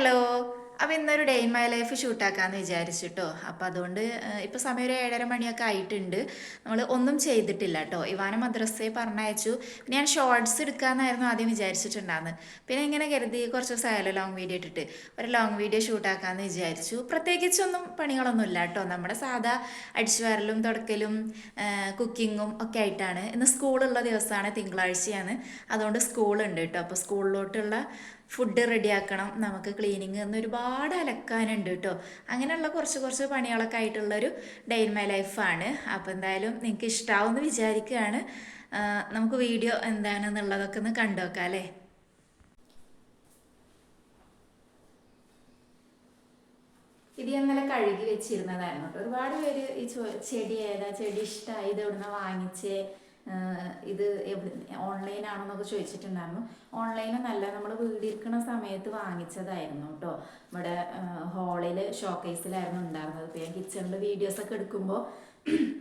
Hello അപ്പോൾ ഇന്നൊരു day in my life ഷൂട്ടാക്കാമെന്ന് വിചാരിച്ചു കേട്ടോ അപ്പോൾ അതുകൊണ്ട് ഇപ്പോൾ സമയം ഒരു ഏഴര മണിയൊക്കെ ആയിട്ടുണ്ട്. നമ്മൾ ഒന്നും ചെയ്തിട്ടില്ല കേട്ടോ ഇവാന മദ്രസയെ പറഞ്ഞയച്ചു. ഞാൻ ഷോർട്സ് എടുക്കാമെന്നായിരുന്നു ആദ്യം വിചാരിച്ചിട്ടുണ്ടായിരുന്നു പിന്നെ ഇങ്ങനെ കരുതി കുറച്ച് ദിവസമായാലോ ലോങ് വീഡിയോ ഇട്ടിട്ട്. ഒരു ലോങ് വീഡിയോ ഷൂട്ടാക്കാമെന്ന് വിചാരിച്ചു. പ്രത്യേകിച്ചൊന്നും പണികളൊന്നും ഇല്ല കേട്ടോ നമ്മുടെ സാധാ അടിച്ചുവരലും തുടക്കലും കുക്കിങ്ങും ഒക്കെ ആയിട്ടാണ്. ഇന്ന് സ്കൂളുള്ള ദിവസമാണ് തിങ്കളാഴ്ചയാണ്. അതുകൊണ്ട് സ്കൂളുണ്ട് കേട്ടോ അപ്പോൾ സ്കൂളിലോട്ടുള്ള ഫുഡ് റെഡിയാക്കണം നമുക്ക് ക്ലീനിങ് എന്ന് ഒരുപാട് അലക്കാനുണ്ട് കേട്ടോ അങ്ങനെയുള്ള കുറച്ച് കുറച്ച് പണികളൊക്കെ ആയിട്ടുള്ളൊരു ഡേ ഇൻ മൈ ലൈഫാണ് അപ്പോൾ എന്തായാലും നിങ്ങൾക്ക് ഇഷ്ടമാവുമെന്ന് വിചാരിക്കുകയാണ് നമുക്ക് വീഡിയോ എന്താണെന്നുള്ളതൊക്കെ ഒന്ന് കണ്ടു നോക്കാം അല്ലേ? ഇത് ഇന്നലെ കഴുകി വെച്ചിരുന്നതായിരുന്നു ഒരുപാട് പേര് ഈ ചെടി ഏതാ ചെടി ഇഷ്ടമായി ഇത് ഇവിടുന്ന് വാങ്ങിച്ചേ? ഇത് എവിടെ ഓൺലൈൻ ആണെന്നൊക്കെ ചോദിച്ചിട്ടുണ്ടായിരുന്നു. ഓൺലൈനൊന്നല്ല നമ്മൾ വീടിരിക്കണ സമയത്ത് വാങ്ങിച്ചതായിരുന്നു കേട്ടോ ഇവിടെ ഹാളിൽ ഷോക്കേസിലായിരുന്നു ഉണ്ടായിരുന്നത്. ഇപ്പോൾ ഞാൻ കിച്ചണിൽ വീഡിയോസൊക്കെ എടുക്കുമ്പോൾ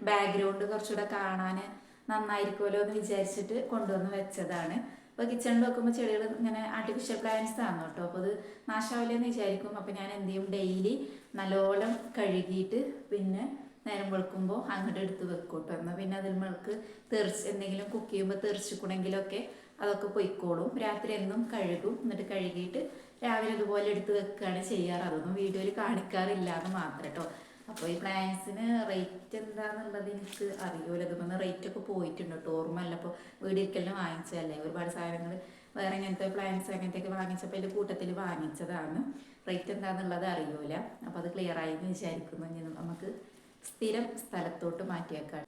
ബാക്ക്ഗ്രൗണ്ട് കുറച്ചുകൂടെ കാണാൻ നന്നായിരിക്കുമല്ലോ എന്ന് വിചാരിച്ചിട്ട് കൊണ്ടുവന്ന് വെച്ചതാണ്. അപ്പോൾ കിച്ചണിൽ വെക്കുമ്പോൾ ചെടികൾ ഇങ്ങനെ ആർട്ടിഫിഷ്യൽ പ്ലാന്റ്സ് ആണ് കേട്ടോ അപ്പോൾ അത് നാശാവില്ലെന്ന് വിചാരിക്കും. അപ്പോൾ ഞാൻ എന്ത് ചെയ്യും? ഡെയിലി നല്ലോണം കഴുകിയിട്ട് പിന്നെ നേരം വെളുക്കുമ്പോൾ അങ്ങോട്ട് എടുത്ത് വെക്കും കേട്ടോ എന്നാൽ പിന്നെ അതിൽ മേൾക്ക് തെറിച്ച് എന്തെങ്കിലും കുക്ക് ചെയ്യുമ്പോൾ തെറിച്ചിക്കണമെങ്കിലൊക്കെ അതൊക്കെ പൊയ്ക്കോളും. രാത്രി എന്നും കഴുകും. എന്നിട്ട് കഴുകിയിട്ട് രാവിലെ ഇതുപോലെ എടുത്ത് വെക്കുകയാണ് ചെയ്യാറ്. അതൊന്നും വീഡിയോയിൽ കാണിക്കാറില്ല എന്ന് മാത്രം കേട്ടോ അപ്പോൾ ഈ പ്ലാൻസിന് റേറ്റ് എന്താണെന്നുള്ളത് എനിക്ക് അറിയൂല. ഇതുപോലെ റേറ്റ് ഒക്കെ പോയിട്ടുണ്ട് കേട്ടോ. ഓർമ്മയല്ല. അപ്പോൾ വീടിരിക്കലിന് വാങ്ങിച്ചതല്ലേ? ഒരുപാട് സാധനങ്ങൾ വേറെ ഇങ്ങനത്തെ പ്ലാൻസ് അങ്ങനത്തെയൊക്കെ വാങ്ങിച്ചപ്പോൾ അതിന്റെ കൂട്ടത്തിൽ വാങ്ങിച്ചതാണ്. റേറ്റ് എന്താണെന്നുള്ളത് അറിയൂല. അപ്പോൾ അത് ക്ലിയർ ആയി എന്ന് വിചാരിക്കുന്നു നമുക്ക് സ്ഥിരം സ്ഥലത്തോട്ട് മാറ്റിയേക്കാം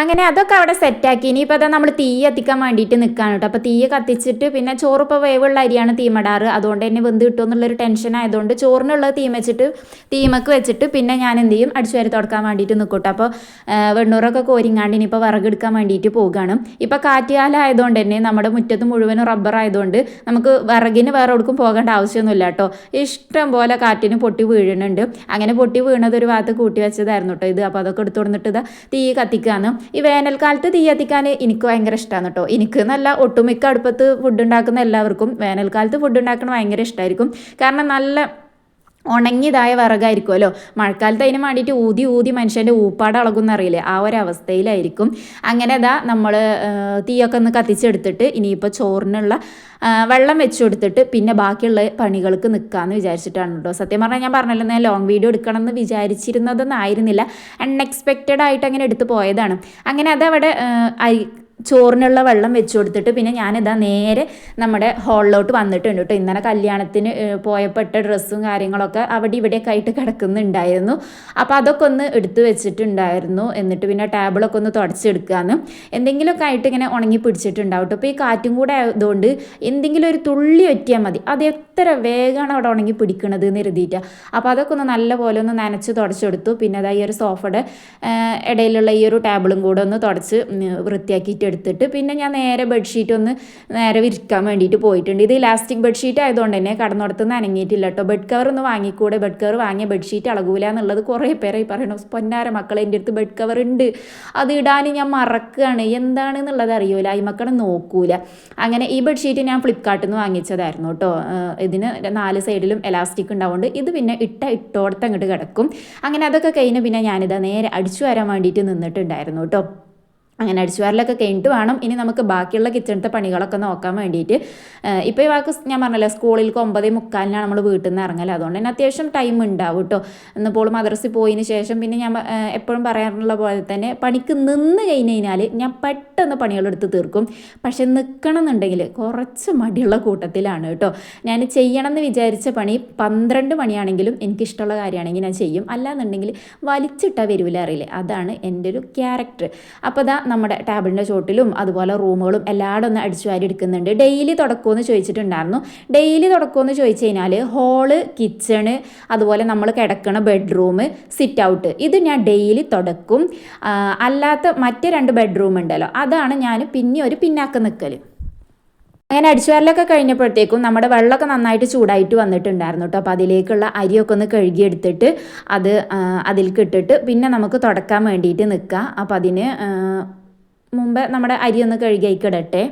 അങ്ങനെ അതൊക്കെ അവിടെ സെറ്റാക്കി. ഇനിയിപ്പോൾ അതാ നമ്മൾ തീ കത്തിക്കാൻ വേണ്ടിയിട്ട് നിൽക്കുകയാണ് കേട്ടോ അപ്പോൾ തീ കത്തിച്ചിട്ട് പിന്നെ ചോറിപ്പോൾ വേവുള്ള അരിയാണ് തീമടാറ്. അതുകൊണ്ട് തന്നെ വെന്ത് കിട്ടുമോ എന്നുള്ളൊരു ടെൻഷൻ ആയതുകൊണ്ട് ചോറിനുള്ളത് തീമച്ചിട്ട് തീമക്ക് വെച്ചിട്ട് പിന്നെ ഞാൻ എന്ത് ചെയ്യും? അടിച്ചു വരെ തുടക്കാൻ വേണ്ടിയിട്ട് നിൽക്കട്ടെ കേട്ടോ അപ്പോൾ വെണ്ണൂറൊക്കെ കോരിങ്ങാണ്ട് ഇനിയിപ്പോൾ വിറകെടുക്കാൻ വേണ്ടിയിട്ട് പോകുകയാണ് ഇപ്പോൾ കാറ്റുകാലം ആയതുകൊണ്ട് തന്നെ നമ്മുടെ മുറ്റത്ത് മുഴുവനും റബ്ബർ ആയതുകൊണ്ട് നമുക്ക് വിറകിന് വേറെ എവിടേക്കും പോകേണ്ട ആവശ്യമൊന്നുമില്ല കേട്ടോ ഇഷ്ടം പോലെ കാറ്റിന് പൊട്ടി വീഴുന്നുണ്ട്. അങ്ങനെ പൊട്ടി വീണത് ഒരു ഭാഗത്ത് കൂട്ടി വെച്ചതായിരുന്നു കേട്ടോ ഇത്. അപ്പോൾ അതൊക്കെ എടുത്തു കൊടുത്തിട്ട് തീ കത്തിക്കാന്ന് ഈ വേനൽക്കാലത്ത് തീ കത്തിക്കാൻ എനിക്ക് ഭയങ്കര ഇഷ്ടമാണ് കേട്ടോ എനിക്ക് നല്ല ഒട്ടുമിക്ക അടുപ്പത്ത് ഫുഡ് ഉണ്ടാക്കുന്ന എല്ലാവർക്കും വേനൽക്കാലത്ത് ഫുഡ് ഉണ്ടാക്കണം ഭയങ്കര ഇഷ്ടമായിരിക്കും കാരണം നല്ല ഉണങ്ങിയതായ വിറകായിരിക്കുമല്ലോ. മഴക്കാലത്ത് അതിന് വേണ്ടിയിട്ട് ഊതി ഊതി മനുഷ്യന്റെ ഊപ്പാട് ഇളകുന്നറിയില്ലേ ആ ഒരു അവസ്ഥയിലായിരിക്കും അങ്ങനെ ഇതാ നമ്മൾ തീയൊക്കെ ഒന്ന് കത്തിച്ചെടുത്തിട്ട് ഇനിയിപ്പോൾ ചോറിനുള്ള വെള്ളം വെച്ചു കൊടുത്തിട്ട് പിന്നെ ബാക്കിയുള്ള പണികൾക്ക് നിൽക്കാമെന്ന് വിചാരിച്ചിട്ടാണ് കേട്ടോ സത്യം പറഞ്ഞാൽ ഞാൻ പറഞ്ഞല്ലോ ഞാൻ ലോങ് വീഡിയോ എടുക്കണം എന്ന് വിചാരിച്ചിരുന്നതൊന്നും ആയിരുന്നില്ല. അൺഎക്സ്പെക്റ്റഡ് ആയിട്ട് അങ്ങനെ എടുത്തു പോയതാണ്. അങ്ങനെ അതവിടെ ചോറിനുള്ള വെള്ളം വെച്ചു കൊടുത്തിട്ട് പിന്നെ ഞാനിതാ നേരെ നമ്മുടെ ഹാളിലോട്ട് വന്നിട്ടുണ്ട് കേട്ടോ. ഇന്നലെ കല്യാണത്തിന് പോയപ്പെട്ട ഡ്രസ്സും കാര്യങ്ങളൊക്കെ അവിടെ ഇവിടെയൊക്കെ ആയിട്ട് കിടക്കുന്നുണ്ടായിരുന്നു. അപ്പോൾ അതൊക്കെ ഒന്ന് എടുത്തു വെച്ചിട്ടുണ്ടായിരുന്നു. എന്നിട്ട് പിന്നെ ടേബിളൊക്കെ ഒന്ന് തുടച്ചെടുക്കാന്ന്. എന്തെങ്കിലുമൊക്കെ ആയിട്ട് ഇങ്ങനെ ഉണങ്ങി പിടിച്ചിട്ടുണ്ടാവും കേട്ടോ. അപ്പോൾ ഈ കാറ്റും കൂടെ ആയതുകൊണ്ട് എന്തെങ്കിലും ഒരു തുള്ളി ഒറ്റിയാൽ മതി. അത് എത്ര വേഗമാണ് അവിടെ ഉണങ്ങി പിടിക്കണത് എന്ന് എഴുതിയിട്ടാണ് അപ്പോൾ അതൊക്കെ ഒന്ന് നല്ലപോലെ ഒന്ന് നനച്ച് തുടച്ചെടുത്തു. പിന്നെ അതാ ഈ ഒരു സോഫയുടെ ഇടയിലുള്ള ഈ ഒരു ടേബിളും കൂടെ ഒന്ന് തുടച്ച് ഉം, വൃത്തിയാക്കിയിട്ട് എടുത്തിട്ട് പിന്നെ ഞാൻ നേരെ ബെഡ്ഷീറ്റ് ഒന്ന് നേരെ വിരിക്കാൻ വേണ്ടിയിട്ട് പോയിട്ടുണ്ട്. ഇത് ഇലാസ്റ്റിക് ബെഡ്ഷീറ്റ് ആയതുകൊണ്ട് തന്നെ കടന്നിടത്തുനിന്ന് അനങ്ങിയിട്ടില്ല കേട്ടോ ബെഡ് കവർ ഒന്ന് വാങ്ങിക്കൂടെ? ബെഡ് കവർ വാങ്ങിയ ബെഡ്ഷീറ്റ് അളകൂല എന്നുള്ളത് കുറേ പേരെ ഈ പൊന്നാര മക്കളെ എന്റെ അടുത്ത് ബെഡ് കവർ ഉണ്ട്. അത് ഇടാൻ ഞാൻ മറക്കുകയാണ് എന്താണെന്നുള്ളത് അറിയൂല. ഈ മക്കളെ നോക്കൂല. അങ്ങനെ ഈ ബെഡ്ഷീറ്റ് ഞാൻ ഫ്ലിപ്കാർട്ടിൽ നിന്ന് വാങ്ങിച്ചതായിരുന്നു കേട്ടോ ഇതിന് നാല് സൈഡിലും എലാസ്റ്റിക് ഉണ്ടാവുകൊണ്ട് ഇത് പിന്നെ ഇട്ട ഇട്ടോടത്ത് അങ്ങോട്ട് കിടക്കും. അങ്ങനെ അതൊക്കെ കഴിഞ്ഞ് പിന്നെ ഞാനിതാ നേരെ അടിച്ചു വരാൻ വേണ്ടിയിട്ട് നിന്നിട്ടുണ്ടായിരുന്നു കേട്ടോ അങ്ങനെ അടിച്ചുവാരലൊക്കെ കഴിഞ്ഞിട്ട് വേണം. ഇനി നമുക്ക് ബാക്കിയുള്ള കിച്ചണത്തെ പണികളൊക്കെ നോക്കാൻ വേണ്ടിയിട്ട്. ഇപ്പോൾ ഈ വാക്ക് ഞാൻ പറഞ്ഞല്ലോ സ്കൂളിലേക്ക് ഒമ്പതേ മുക്കാലിനാണ് നമ്മൾ വീട്ടിൽ നിന്ന് ഇറങ്ങൽ. അതുകൊണ്ട് തന്നെ അത്യാവശ്യം ടൈം ഉണ്ടാവും കേട്ടോ ഇന്നിപ്പോൾ മദ്രസിൽ പോയതിന് ശേഷം പിന്നെ ഞാൻ എപ്പോഴും പറയാറുള്ള പോലെ തന്നെ പണിക്ക് നിന്ന് കഴിഞ്ഞ് കഴിഞ്ഞാൽ ഞാൻ പെട്ടെന്ന് പണികളെടുത്ത് തീർക്കും. പക്ഷെ നിൽക്കണം എന്നുണ്ടെങ്കിൽ കുറച്ച് മടിയുള്ള കൂട്ടത്തിലാണ് കേട്ടോ ഞാൻ ചെയ്യണം എന്ന് വിചാരിച്ച പണി പന്ത്രണ്ട് മണിയാണെങ്കിലും എനിക്കിഷ്ടമുള്ള കാര്യമാണെങ്കിൽ ഞാൻ ചെയ്യും. അല്ലാന്നുണ്ടെങ്കിൽ വലിച്ചിട്ടാൽ വരില്ല അറിയില്ലേ? അതാണ് എന്റെ ഒരു ക്യാരക്ടർ അപ്പോൾ ദാ നമ്മുടെ ടേബിളിന്റെ ചോട്ടിലും അതുപോലെ റൂമുകളും എല്ലായിടും ഒന്ന് അടിച്ചു വാരി എടുക്കുന്നുണ്ട്. ഡെയിലി തുടക്കുമെന്ന് ചോദിച്ചിട്ടുണ്ടായിരുന്നു. ഡെയിലി തുടക്കുമെന്ന് ചോദിച്ചു കഴിഞ്ഞാൽ ഹോൾ കിച്ചണ് അതുപോലെ നമ്മൾ കിടക്കുന്ന ബെഡ്റൂം സിറ്റ് ഔട്ട് ഇത് ഞാൻ ഡെയിലി തുടക്കും. അല്ലാത്ത മറ്റ് രണ്ട് ബെഡ്റൂം ഉണ്ടല്ലോ അതാണ് ഞാൻ പിന്നെ ഒരു പിന്നാക്കം നിൽക്കൽ അങ്ങനെ അടിച്ചുവാരലൊക്കെ കഴിഞ്ഞപ്പോഴത്തേക്കും നമ്മുടെ വെള്ളമൊക്കെ നന്നായിട്ട് ചൂടായിട്ട് വന്നിട്ടുണ്ടായിരുന്നു കേട്ടോ. അപ്പോൾ അതിലേക്കുള്ള അരിയൊക്കെ ഒന്ന് കഴുകിയെടുത്തിട്ട് അത് അതിൽ ഇട്ടിട്ട് പിന്നെ നമുക്ക് തുടക്കാൻ വേണ്ടിയിട്ട് നിൽക്കാം അപ്പോൾ അതിന് മുമ്പ് നമ്മുടെ അരി ഒന്ന് കഴുകി ഇടട്ടെ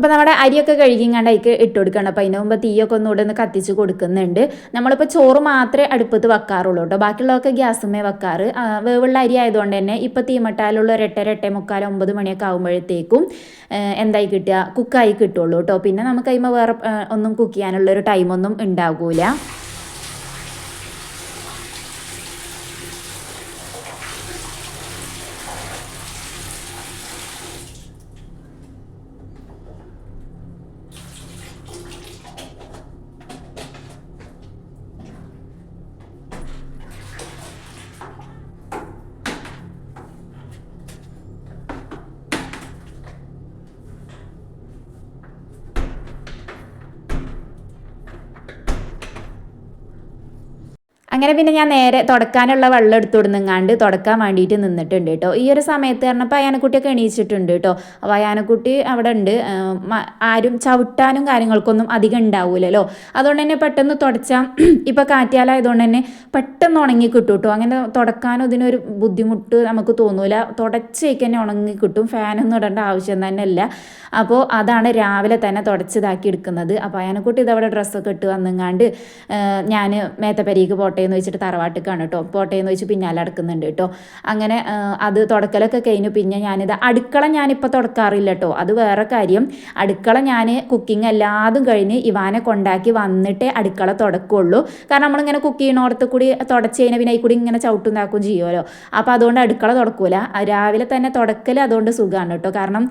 അപ്പോൾ നമ്മുടെ അരിയൊക്കെ കഴുകിങ്ങാണ്ട് അതിക്ക് ഇട്ട് കൊടുക്കണം അപ്പോൾ അതിന് മുമ്പ് തീയൊക്കെ ഒന്നുകൂടെ ഒന്ന് കത്തിച്ച് കൊടുക്കുന്നുണ്ട്. നമ്മളിപ്പോൾ ചോറ് മാത്രമേ അടുപ്പത്ത് വെക്കാറുള്ളൂ കേട്ടോ. ബാക്കിയുള്ളതൊക്കെ ഗ്യാസുമേ വെക്കാറ്. വേവുള്ള അരി ആയതുകൊണ്ട് തന്നെ ഇപ്പോൾ തീമട്ടാലുള്ള ഒരു എട്ടര എട്ടേ മുക്കാൽ ഒമ്പത് മണിയൊക്കെ ആകുമ്പോഴത്തേക്കും എന്തായി കിട്ടുക? കുക്കായി കിട്ടുള്ളൂ കേട്ടോ. പിന്നെ നമുക്ക് അതിമ വേറെ ഒന്നും കുക്ക് ചെയ്യാനുള്ള ഒരു ടൈമൊന്നും ഉണ്ടാകൂല അങ്ങനെ പിന്നെ ഞാൻ നേരെ തുടക്കാനുള്ള വെള്ളം എടുത്തു കൊടുങ്ങാണ്ട് തുടക്കാൻ വേണ്ടിയിട്ട് നിന്നിട്ടുണ്ട് കേട്ടോ ഈ ഒരു സമയത്ത് പറഞ്ഞപ്പോൾ അയാനക്കുട്ടിയൊക്കെ എണീച്ചിട്ടുണ്ട് കേട്ടോ അപ്പോൾ അയാനക്കുട്ടി അവിടെ ഉണ്ട്. ആരും ചവിട്ടാനും കാര്യങ്ങൾക്കൊന്നും അധികം ഉണ്ടാവില്ലല്ലോ അതുകൊണ്ട് തന്നെ പെട്ടെന്ന് തുടച്ചാൽ ഇപ്പോൾ കാറ്റിയാലായതുകൊണ്ട് തന്നെ പെട്ടെന്ന് ഉണങ്ങി കിട്ടും കേട്ടോ അങ്ങനെ തുടക്കാനും ഇതിനൊരു ബുദ്ധിമുട്ട് നമുക്ക് തോന്നൂല. തുടച്ചേക്ക് തന്നെ ഉണങ്ങി കിട്ടും. ഫാനൊന്നും ഇടേണ്ട ആവശ്യം തന്നെ ഇല്ല. അപ്പോൾ അതാണ് രാവിലെ തന്നെ തുടച്ചതാക്കി എടുക്കുന്നത്. അപ്പോൾ അയാനക്കുട്ടി ഇതവിടെ ഡ്രസ്സൊക്കെ ഇട്ട് വന്നെങ്ങാണ്ട് ഞാൻ മേത്തപ്പരിക്ക് പോട്ടെ എന്ന് വെച്ചിട്ട് തറവാട്ടിക്കാണ് കേട്ടോ പോട്ടെ എന്ന് വെച്ച് പിന്നാലെ അടക്കുന്നുണ്ട് കേട്ടോ അങ്ങനെ അത് തുടക്കലൊക്കെ കഴിഞ്ഞു. പിന്നെ ഞാനിത് അടുക്കള ഞാനിപ്പോൾ തുടക്കാറില്ല കേട്ടോ അത് വേറെ കാര്യം. അടുക്കള ഞാൻ കുക്കിംഗ് എല്ലാതും കഴിഞ്ഞ് ഇവാനെ കൊണ്ടാക്കി വന്നിട്ടേ അടുക്കള തുടക്കുള്ളൂ. കാരണം നമ്മളിങ്ങനെ കുക്ക് ചെയ്യണോടത്ത് കൂടി തുടച്ച് കഴിഞ്ഞാൽ പിന്നെ കൂടി ഇങ്ങനെ താക്കും ചെയ്യുമല്ലോ അപ്പോൾ അതുകൊണ്ട് അടുക്കള തുടക്കൂല. രാവിലെ തന്നെ തുടക്കൽ അതുകൊണ്ട് സുഖമാണ് കേട്ടോ കാരണം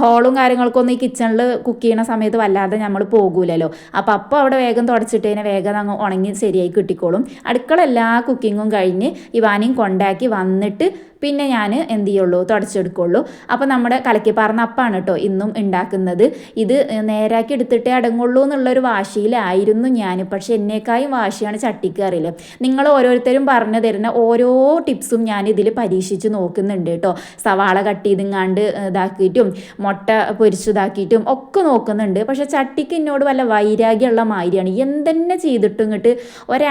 ഹോളും കാര്യങ്ങൾക്കും ഒന്നും ഈ കിച്ചണിൽ കുക്ക് ചെയ്യണ സമയത്ത് വല്ലാതെ നമ്മൾ പോകൂലല്ലോ. അപ്പോൾ അപ്പോൾ അവിടെ വേഗം തുടച്ചിട്ട് കഴിഞ്ഞാൽ വേഗം അങ്ങ് ഉണങ്ങി ശരിയായി കിട്ടിക്കോളും. അടുക്കള എല്ലാ കുക്കിങ്ങും കഴിഞ്ഞ് ഇവാനെയും കൊണ്ടാക്കി വന്നിട്ട് പിന്നെ ഞാൻ എന്ത് ചെയ്യുള്ളൂ? തുടച്ചെടുക്കുള്ളൂ. അപ്പോൾ നമ്മുടെ കലക്കി പറഞ്ഞ അപ്പാണ് കേട്ടോ ഇന്നും ഉണ്ടാക്കുന്നത്. ഇത് നേരാക്കി എടുത്തിട്ടേ അടങ്ങുള്ളൂ എന്നുള്ളൊരു വാശിയിലായിരുന്നു ഞാൻ. പക്ഷെ എന്നേക്കായും വാശിയാണ് ചട്ടിക്ക് അറിയില്ല? നിങ്ങൾ ഓരോരുത്തരും പറഞ്ഞു തരുന്ന ഓരോ ടിപ്സും ഞാൻ ഇതിൽ പരീക്ഷിച്ച് നോക്കുന്നുണ്ട് കേട്ടോ സവാള കട്ട് ചെയ്തിങ്ങാണ്ട് ഇതാക്കിയിട്ടും മുട്ട പൊരിച്ചതാക്കിയിട്ടും ഒക്കെ നോക്കുന്നുണ്ട്. പക്ഷെ ചട്ടിക്ക് എന്നോട് വല്ല വൈരാഗ്യമുള്ള മാതിരിയാണ്. എന്തെന്നെ ചെയ്തിട്ടും ഇങ്ങോട്ട് ഒര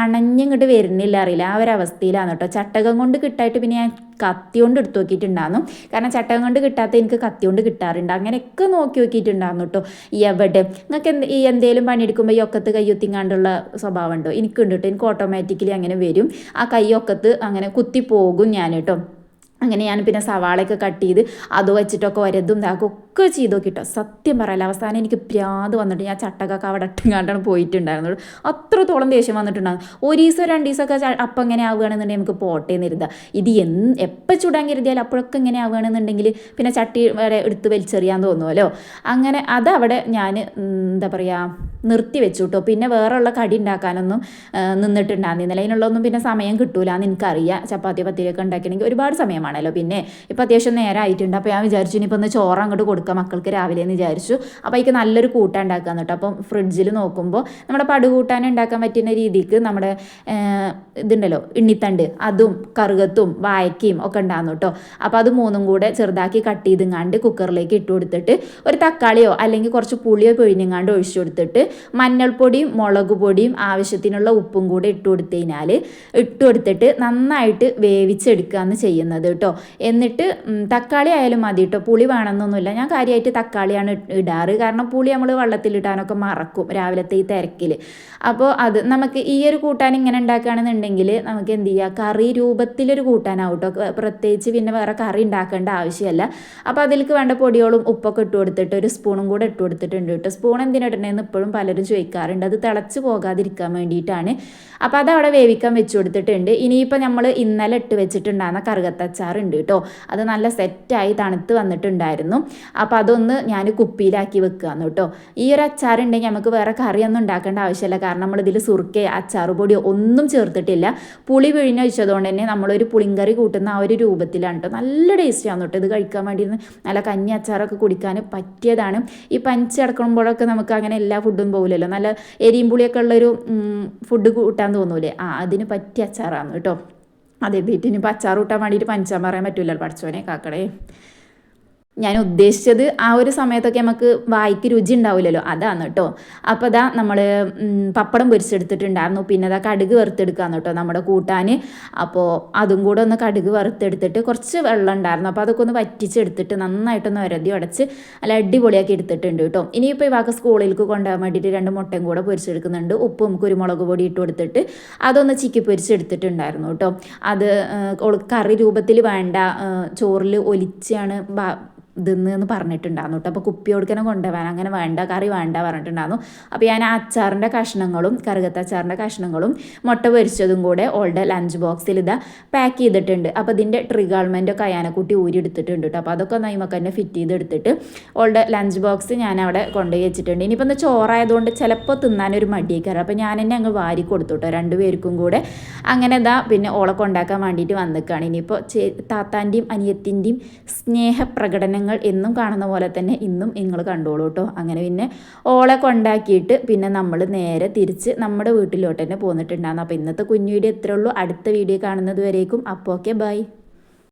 അണഞ്ഞിങ്ങോട്ട് വരുന്നില്ല അറിയില്ല? ആ ഒരു അവസ്ഥയിലാണ് കേട്ടോ ചട്ടകം കൊണ്ട് കിട്ടായിട്ട് പിന്നെ ഞാൻ കത്തി കൊണ്ട് എടുത്തു നോക്കിയിട്ടുണ്ടായിരുന്നു. കാരണം ചട്ടകം കൊണ്ട് കിട്ടാത്ത എനിക്ക് കത്തി കൊണ്ട് കിട്ടാറുണ്ട്. അങ്ങനെയൊക്കെ നോക്കി നോക്കിയിട്ടുണ്ടായിരുന്നു കേട്ടോ എവിടെ? നിങ്ങൾക്ക് എന്ത് ഈ എന്തെങ്കിലും പണിയെടുക്കുമ്പോൾ ഈ ഒക്കത്ത് കയ്യൊത്തിങ്ങാണ്ടുള്ള സ്വഭാവം ഉണ്ടോ എനിക്കുണ്ട് കേട്ടോ എനിക്ക് ഓട്ടോമാറ്റിക്കലി അങ്ങനെ വരും. ആ കൈ ഒക്കത്ത് അങ്ങനെ കുത്തി പോകും ഞാൻ കേട്ടോ അങ്ങനെ ഞാൻ പിന്നെ സവാളയൊക്കെ കട്ട് ചെയ്ത് അത് വെച്ചിട്ടൊക്കെ ഒരതും ഇതാക്കും. ഒക്കെ ചെയ്ത് നോക്കിട്ടോ. സത്യം പറയല അവസാനം എനിക്ക് പ്രാന്ത് വന്നിട്ട് ഞാൻ ചട്ടക്കൊക്കെ അവിടെ ഇട്ടുങ്ങാണ്ടാണ് പോയിട്ടുണ്ടായിരുന്നത്. അത്രത്തോളം ദേഷ്യം വന്നിട്ടുണ്ടാകും ഒരു ദിവസം രണ്ട് ദിവസമൊക്കെ അപ്പം ഇങ്ങനെ ആവുകയാണെന്നുണ്ടെങ്കിൽ നമുക്ക് പോട്ടേ എന്നിരുതാ ഇത് എന്ന് എപ്പോൾ ചൂടാൻ കരുതിയാൽ അപ്പോഴൊക്കെ ഇങ്ങനെ ആവുകയാണെന്നുണ്ടെങ്കിൽ പിന്നെ ചട്ടി വരെ എടുത്ത് വലിച്ചെറിയാൻ തോന്നുമല്ലോ അങ്ങനെ അതവിടെ ഞാൻ എന്താ പറയുക നിർത്തി വെച്ചു കേട്ടോ പിന്നെ വേറെയുള്ള കടി ഉണ്ടാക്കാനൊന്നും നിന്നിട്ടുണ്ടായിരുന്നില്ല. അതിനുള്ളതൊന്നും പിന്നെ സമയം കിട്ടൂല എന്ന് എനിക്കറിയാം. ചപ്പാത്തി പത്തിരിയൊക്കെ ഉണ്ടാക്കണമെങ്കിൽ ഒരുപാട് സമയമാണല്ലോ. പിന്നെ ഇപ്പം അത്യാവശ്യം നേരമായിട്ടുണ്ട് അപ്പോൾ ഞാൻ വിചാരിച്ചു ഇനിയിപ്പോൾ ഒന്ന് ചോറ് അങ്ങോട്ട് കൊടുക്കാം മക്കൾക്ക് രാവിലെ എന്ന് വിചാരിച്ചു. അപ്പോൾ അതിക്ക് നല്ലൊരു കൂട്ടം ഉണ്ടാക്കാൻ കേട്ടോ. അപ്പം ഫ്രിഡ്ജിൽ നോക്കുമ്പോൾ നമ്മുടെ പടുകൂട്ടാൻ ഉണ്ടാക്കാൻ പറ്റുന്ന രീതിക്ക് നമ്മുടെ ഇതുണ്ടല്ലോ ഇണ്ണിത്തണ്ട് അതും കറുകത്തും വായക്കയും ഒക്കെ ഉണ്ടാകുന്നു കേട്ടോ. അപ്പോൾ അത് മൂന്നും കൂടെ ചെറുതാക്കി കട്ട് ചെയ്തുങ്ങാണ്ട് കുക്കറിലേക്ക് ഇട്ട് കൊടുത്തിട്ട് ഒരു തക്കാളിയോ അല്ലെങ്കിൽ കുറച്ച് പുളിയോ പിഴിഞ്ഞുങ്ങാണ്ട് ഒഴിച്ചു കൊടുത്തിട്ട് മഞ്ഞൾപ്പൊടിയും മുളക് പൊടിയും ആവശ്യത്തിനുള്ള ഉപ്പും കൂടെ ഇട്ട് കൊടുത്തു കഴിഞ്ഞാൽ ഇട്ട് കൊടുത്തിട്ട് നന്നായിട്ട് വേവിച്ചെടുക്കുകയാണ് ചെയ്യുന്നത് കേട്ടോ. എന്നിട്ട് തക്കാളി ആയാലും മതി കേട്ടോ. പുളി വേണമെന്നൊന്നുമില്ല. ഞാൻ കാര്യമായിട്ട് തക്കാളിയാണ് ഇടാറ്. കാരണം പുളി നമ്മൾ വെള്ളത്തിലിടാനൊക്കെ മറക്കും രാവിലത്തെ ഈ തിരക്കിൽ അപ്പോൾ അത് നമുക്ക് ഈ ഒരു കൂട്ടാൻ ഇങ്ങനെ ഉണ്ടാക്കുകയാണെന്നുണ്ടെങ്കിൽ നമുക്ക് എന്ത് ചെയ്യുക കറി രൂപത്തിലൊരു കൂട്ടാനാവും കേട്ടോ പ്രത്യേകിച്ച് പിന്നെ വേറെ കറി ഉണ്ടാക്കേണ്ട ആവശ്യമല്ല. അപ്പോൾ അതിലേക്ക് വേണ്ട പൊടിയോളും ഉപ്പൊക്കെ ഇട്ട് കൊടുത്തിട്ട് ഒരു സ്പൂണും കൂടെ ഇട്ട് കൊടുത്തിട്ടുണ്ട് കേട്ടോ സ്പൂൺ എന്തിനിടണേന്ന് ഇപ്പോഴും പലരും ചോദിക്കാറുണ്ട്. അത് തിളച്ച് പോകാതിരിക്കാൻ വേണ്ടിയിട്ടാണ്. അപ്പോൾ അത് അവിടെ വേവിക്കാൻ വെച്ച് കൊടുത്തിട്ടുണ്ട്. ഇനിയിപ്പോൾ നമ്മൾ ഇന്നലെ ഇട്ട് വെച്ചിട്ടുണ്ടായിരുന്ന കറുകത്തച്ചാറുണ്ട് കേട്ടോ അത് നല്ല സെറ്റായി തണുത്ത് വന്നിട്ടുണ്ടായിരുന്നു. അപ്പോൾ അതൊന്ന് ഞാൻ കുപ്പിയിലാക്കി വെക്കുകയാണ് കേട്ടോ. ഈ ഒരു അച്ചാർ ഉണ്ടെങ്കിൽ നമുക്ക് വേറെ കറിയൊന്നും ഉണ്ടാക്കേണ്ട ആവശ്യമില്ല. കാരണം നമ്മൾ ഇതിൽ സുറുക്കെ അച്ചാറ് പൊടി ഒന്നും ചേർത്തിട്ടില്ല. പുളി പിഴിഞ്ഞൊഴിച്ചതുകൊണ്ട് തന്നെ നമ്മളൊരു പുളിങ്കറി കൂട്ടുന്ന ആ ഒരു രൂപത്തിലാണ് കേട്ടോ. നല്ല ടേസ്റ്റിയാണ് കേട്ടോ ഇത് കഴിക്കാൻ വേണ്ടി നല്ല കഞ്ഞി അച്ചാറൊക്കെ കുടിക്കാൻ പറ്റിയതാണ്. ഈ പനിച്ച് കിടക്കുമ്പോഴൊക്കെ നമുക്ക് അങ്ങനെ എല്ലാ ഫുഡും പോകില്ലല്ലോ നല്ല എരിയും പുളിയൊക്കെ ഉള്ളൊരു ഫുഡ് കൂട്ടാൻ തോന്നൂലേ? ആ അതിന് പറ്റിയ അച്ചാറാണ് കേട്ടോ. അതെ വീട്ടിന് ഇപ്പം അച്ചാർ കൂട്ടാൻ വേണ്ടിയിട്ട് പഞ്ചാൻ പറയാൻ പറ്റില്ലല്ലോ പഠിച്ചോനെ കാക്കടേ. ഞാൻ ഉദ്ദേശിച്ചത് ആ ഒരു സമയത്തൊക്കെ നമുക്ക് വായിക്ക് രുചി ഉണ്ടാവില്ലല്ലോ. അതാണ് കേട്ടോ അപ്പോൾ അതാ നമ്മൾ പപ്പടം പൊരിച്ചെടുത്തിട്ടുണ്ടായിരുന്നു. പിന്നെ അതാ കടുക് വറുത്തെടുക്കാന്ന് കേട്ടോ നമ്മുടെ കൂട്ടാൻ അപ്പോൾ അതും കൂടെ ഒന്ന് കടുക് വറുത്തെടുത്തിട്ട് കുറച്ച് വെള്ളം ഉണ്ടായിരുന്നു. അപ്പോൾ അതൊക്കെ ഒന്ന് വറ്റിച്ചെടുത്തിട്ട് നന്നായിട്ടൊന്ന് ഒരതി ഉടച്ച് അല്ല അടിപൊളിയാക്കി എടുത്തിട്ടുണ്ട് കേട്ടോ ഇനിയിപ്പോൾ ഇവാക്ക് വാക്ക് സ്കൂളിലേക്ക് കൊണ്ടുപോകാൻ വേണ്ടിയിട്ട് രണ്ട് മുട്ടയും കൂടെ പൊരിച്ചെടുക്കുന്നുണ്ട്. ഉപ്പും കുരുമുളക് പൊടി ഇട്ട് കൊടുത്തിട്ട് അതൊന്ന് ചിക്കി പൊരിച്ചെടുത്തിട്ടുണ്ടായിരുന്നു കേട്ടോ അത് കറി രൂപത്തിൽ വേണ്ട ചോറിൽ ഒലിച്ചാണ് ഇതെന്ന് എന്ന് പറഞ്ഞിട്ടുണ്ടായിരുന്നു കേട്ടോ. അപ്പോൾ കുപ്പി കൊടുക്കണം കൊണ്ടുപോകാൻ അങ്ങനെ വേണ്ട കറി വേണ്ട പറഞ്ഞിട്ടുണ്ടായിരുന്നു. അപ്പോൾ ഞാൻ ആ അച്ചാറിന്റെ കഷ്ണങ്ങളും കറുകത്ത അച്ചാറിന്റെ കഷ്ണങ്ങളും മുട്ട പൊരിച്ചതും കൂടെ ഓൾഡ് ലഞ്ച് ബോക്സിൽ ഇതാ പാക്ക് ചെയ്തിട്ടുണ്ട്. അപ്പോൾ ഇതിന്റെ ട്രിഗാൾമെന്റൊക്കെ അയാനെക്കുട്ടി ഊരി എടുത്തിട്ടുണ്ട് കേട്ടോ. അപ്പോൾ അതൊക്കെ നൈമൊക്കെ തന്നെ ഫിറ്റ് ചെയ്തെടുത്തിട്ട് ഓൾഡ് ലഞ്ച് ബോക്സ് ഞാൻ അവിടെ കൊണ്ടുപോയി വെച്ചിട്ടുണ്ട്. ഇനിയിപ്പോൾ ഒന്ന് ചോറായതുകൊണ്ട് ചിലപ്പോൾ തിന്നാനൊരു മടിയേക്കാറ് അപ്പോൾ ഞാൻ എന്നെ അങ്ങ് വാരി കൊടുത്തു കേട്ടോ. രണ്ടുപേർക്കും കൂടെ അങ്ങനെ ഇതാ പിന്നെ ഓളെ കൊണ്ടാക്കാൻ വേണ്ടിയിട്ട് വന്നിക്കാണ്. ഇനിയിപ്പോൾ താത്താന്റെയും അനിയത്തിന്റെയും സ്നേഹപ്രകടനങ്ങൾ എന്നും കാണുന്ന പോലെ തന്നെ ഇന്നും നിങ്ങൾ കണ്ടോളൂ കേട്ടോ അങ്ങനെ പിന്നെ ഓളെ കൊണ്ടാക്കിയിട്ട് പിന്നെ നമ്മൾ നേരെ തിരിച്ച് നമ്മുടെ വീട്ടിലോട്ട് തന്നെ പോന്നിട്ടുണ്ടായിരുന്നു. അപ്പോൾ ഇന്നത്തെ കുഞ്ഞു വീഡിയോ ഇത്രയുള്ളൂ അടുത്ത വീഡിയോ കാണുന്നത് വരേക്കും. അപ്പോൾ ഓക്കെ ബൈ.